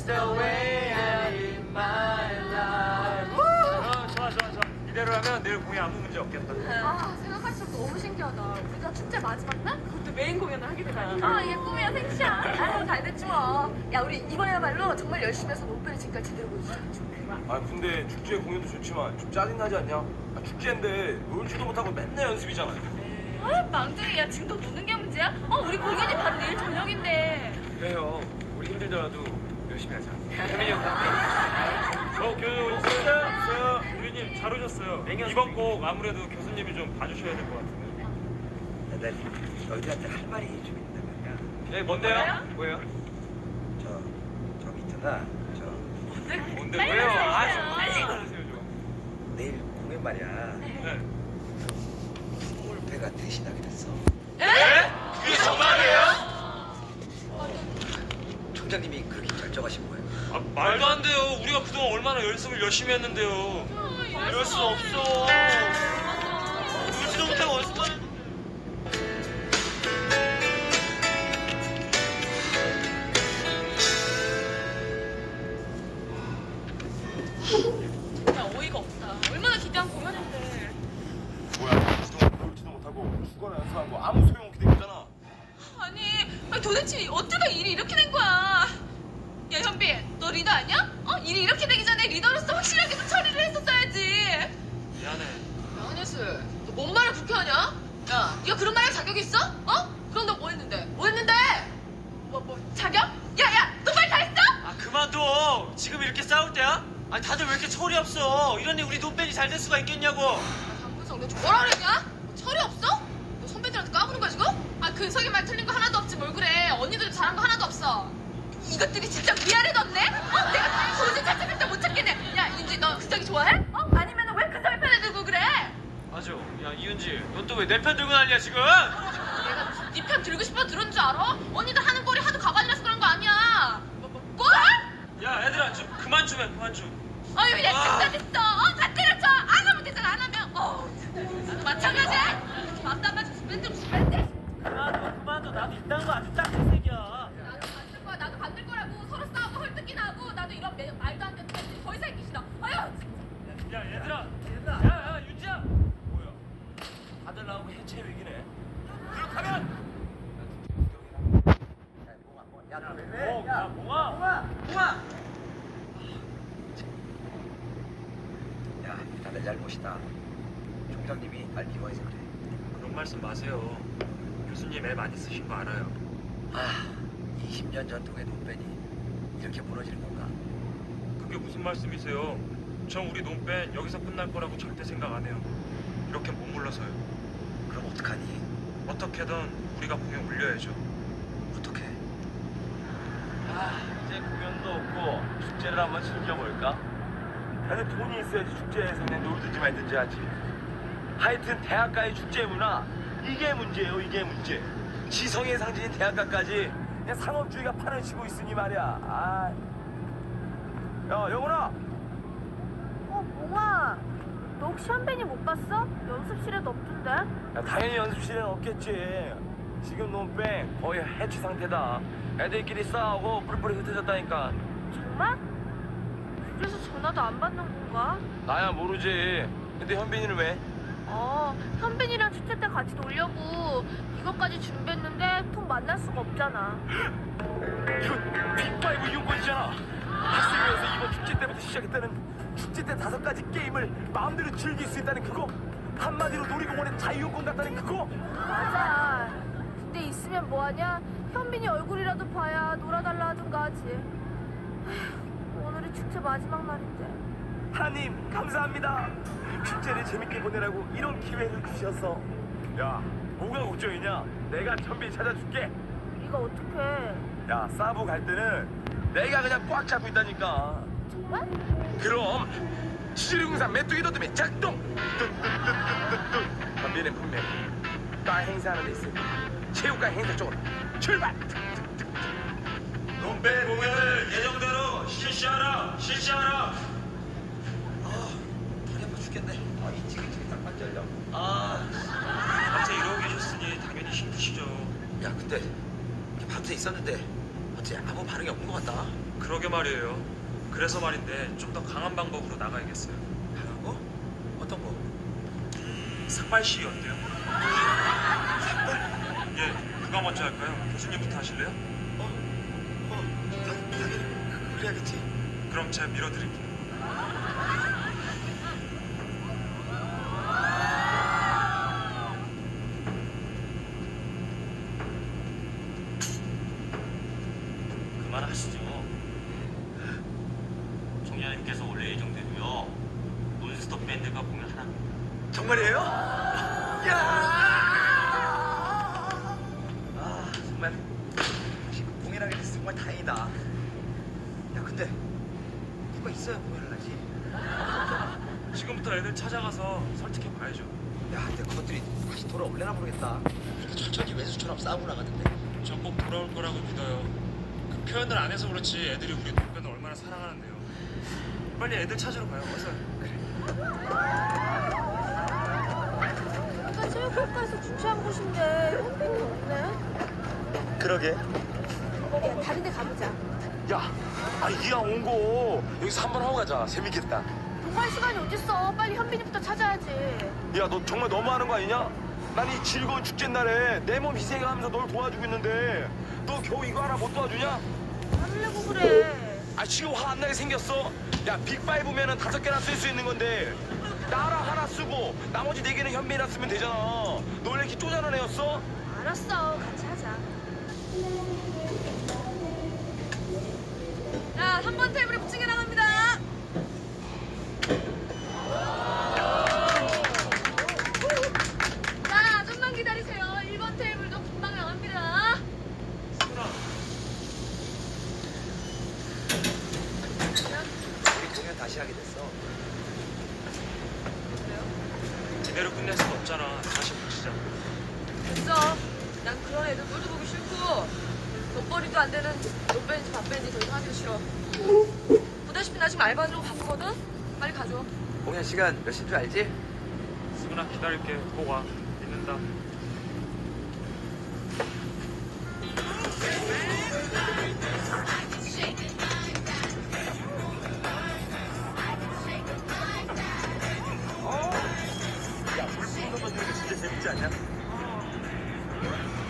It's the way I live my life. 어, 좋아 좋아 좋아 이대로 하면 내일 공연 아무 문제 없겠다 아 생각할수록 너무 신기하다. 우리가 축제 마지막 날 그것도 메인 공연을 하게 되다니. 아 이게 꿈이야 생시야. 아, 잘 됐지 뭐. 야 우리 이번에야말로 정말 열심히 해서 몸빼를 지금까지 제대로 보여주자. 아 근데 축제 공연도 좋지만 좀 짜증나지 않냐? 아, 축제인데 놀지도 못하고 맨날 연습이잖아. 아 망둥이야 지금 너 노는 게 문제야? 어 우리 공연이 바로 내일 저녁인데. 그래요. 우리 힘들더라도 열심히 하자. 형 어, 교수 진짜 우리님 잘 오셨어요 이번 곡 아무래도 교수님이 좀 봐주셔야 될 것 같은데 나 너희들한테 할 말이 좀 있단 말이야. 네 뭔데요? 뭐예요? 저, 저기 있잖아. 저, 뭔데 빨리? 하세요. 아 빨리 좀 내일 공연 말이야. 네. 스몰패가 대신하게 됐어. 그게 정말이에요? 총장님이 그렇게 결정하신 거예요. 아, 말도 안 돼요. 우리가 그동안 얼마나 연습을 열심히 했는데요. 이럴 수 없어. 울지도 못하고 연습만 했야 어이가 없다. 얼마나 기대한 공연인데. 뭐야? 그동안 놀지도 못하고 죽어나 연습한 거 아무 소용없게 되겠잖아. 아니, 아니, 도대체 어떻게 일이 이렇게 된 거야? 야 현빈, 너 리더 아니야? 어 일이 이렇게 되기 전에 리더로서 확실하게 좀 처리를 했었어야지. 미안해. 야 한예슬, 너 뭔 말을 불쾌하냐? 야, 네가 그런 말 할 자격 있어? 어? 그럼 너 뭐 했는데? 뭐 했는데? 뭐, 뭐, 자격? 야, 야, 너말다 했어? 아 그만둬. 지금 이렇게 싸울 때야? 아니 다들 왜 이렇게 철이 없어? 이러니 우리 노밴이 잘 될 수가 있겠냐고. 아, 장문성, 너 뭐라 그랬냐? 뭐 철이 없어? 너 선배들한테 까부는 거야, 지금? 아, 근석이 말 틀린 거 하나 이것들이 진짜 위아래도 없네? 어? 내가 도저히 찾아낼 못 찾겠네. 야, 윤지, 너 근석이 좋아해? 어? 아니면 왜 근석이 편에 들고 그래? 맞아. 야 이은지, 넌 또 왜 내 편 들고 난리야 지금? 내가 네 편 들고 싶어 들은 줄 알아? 언니들 하는 꼴이 하도 가관이라서 그런 거 아니야. 뭐, 뭐, 꼴? 야, 얘들아, 좀 그만 좀 해, 그만 좀. 아유, 야, 아. 진짜 됐어. 어, 다 때려쳐. 안 하면 되잖아, 안 하면. 어, 나도 마찬가지야. 맘도 안 맞으면 밴드 무슨 밴드? 그만둬, 그만둬. 나도 이딴 거 아주 짝짓색이야. 나도 만들 거야, 나도 만들 거라고. 서로 싸우고 헐뜯기나 매, 말도 안 되는 밴드 더 이상 싫어. 아유, 야, 얘들아. 야, 야, 윤지야. 뭐야? 다들 나오고 해체 위기네. 그렇다면 야, 너 왜? 어, 야, 뭐가? 야, 다들 잘못이다. 총장님이 날 미워해서 그래. 그런 말씀 마세요. 교수님 애 많이 쓰신 거 알아요. 아, 20년 전통의 노밴이 이렇게 무너지는 건가? 그게 무슨 말씀이세요? 전 우리 논밴 여기서 끝날 거라고 절대 생각 안 해요. 이렇게 못 물러서요. 그럼 어떡하니? 어떻게든 우리가 공연 올려야죠. 어떡해? 아, 이제 공연도 없고 축제를 한번 즐겨볼까? 다들 돈이 있어야지 축제에서는 놀든지 말든지 하지. 하여튼 대학가의 축제 문화 이게 문제예요, 이게 문제. 지성의 상징인 대학가까지 그냥 상업주의가 판을 치고 있으니 말이야. 아. 야, 영훈아. 어, 몽아. 너 혹시 현빈이 못 봤어? 연습실에도 없던데? 야, 당연히 연습실에는 없겠지. 지금 논뺑 거의 해체 상태다. 애들끼리 싸우고 뿔뿔이 흩어졌다니까. 정말? 그래서 전화도 안 받는 건가? 나야 모르지. 근데 현빈이는 왜? 어, 현빈이랑 축제 때 같이 놀려고 이것까지 준비했는데 통 만날 수가 없잖아. 이건 빅파이브 이용권이잖아. 학생회에서 이번 축제 때부터 시작했다는 축제 때 다섯 가지 게임을 마음대로 즐길 수 있다는 그거. 한마디로 놀이공원의 자유용권 같다는 그거. 맞아. 근데 있으면 뭐하냐? 현빈이 얼굴이라도 봐야 놀아달라 하든가 하지. 에휴, 오늘이 축제 마지막 날인데. 하나님 감사합니다. 축제를 재밌게 보내라고 이런 기회를 주셔서. 야, 뭐가 걱정이냐? 내가 현빈 찾아줄게. 네가 어떡해. 야, 사부 갈 때는 내가 그냥 꽉 잡고 있다니까. 정말? 그럼 수리공산 메뚜기 도듬이 작동 뚱뚱뚱뚱뚱뚱 건비는 분명 과 행사하는 데 있으니 체육관 행사 쪽으로 출발 논밴 공연을 예정대로 실시하라, 실시하라. 다리 아파 죽겠네. 아, 이 지글지글 딱 반절려. 아, 밤새 이러고 계셨으니 당연히 힘드시죠. 야, 근데 이렇게 밤새 있었는데 했지 아무 반응이 없는 것 같다. 그러게 말이에요. 그래서 말인데 좀 더 강한 방법으로 나가야겠어요. 다른 거? 어떤 거? 삭발 시위 어때요? 예, 누가 먼저 할까요? 교수님부터 하실래요? 어, 당, 당연히 그- 그래야겠지. 그럼 제가 밀어드릴게요. 그만하시죠. 총장님께서 원래 예정대로요. 논스톱 밴드가 공연 하나. 정말이에요? 야! 아 정말 공연하게 돼서 정말 다행이다. 야 근데 누가 있어야 공연을 하지? 지금부터 애들 찾아가서 설득해 봐야죠. 야 근데 그것들이 다시 돌아올래나 모르겠다. 이렇게 천천히 왼수처럼 싸우고 나가는데. 전 꼭 돌아올 거라고 믿어요. 그 표현을 안 해서 그렇지 애들이 우리 남편을 얼마나 사랑하는데요. 빨리 애들 찾으러 가요. 어서. 아까 체육학과에서 주최한 곳인데 현빈이 없네. 그러게. 야, 다른 데 가보자. 야, 아 이왕 온거 여기서 한 번 하고 가자. 재밌겠다. 동할 시간이 어딨어. 빨리 현빈이부터 찾아야지. 야, 너 정말 너무하는 거 아니냐? 난 이 즐거운 축제 날에 내 몸 희생하면서 널 도와주고 있는데 너 겨우 이거 하나 못 도와주냐? 화내려고 그래. 아 지금 화 안 나게 생겼어. 야 빅파이브면은 다섯 개나 쓸 수 있는 건데 나랑 하나 쓰고 나머지 네 개는 현민이랑 쓰면 되잖아. 너 원래 이렇게 쪼잔한 애였어? 알았어. 같이 하자. 야, 3번 테이블에 부침개 나갑니다. 자, 좀만 기다리세요. 1번 테이블도 금방 나갑니다. 우리 공연 다시 하게 됐어. 이대로 끝낼 순 없잖아. 다시 붙이자. 됐어. 난 그런 애들 꼴도 보기 싫고 돈벌이도 안 되는 돈벤지 밥벤지 더 이상 하기도 싫어. 보다시피 나 지금 알바하느라고 바쁘거든? 빨리 가줘. 공연 시간 몇 시인 줄 알지? 수근아 기다릴게. 꼭 와. 믿는다.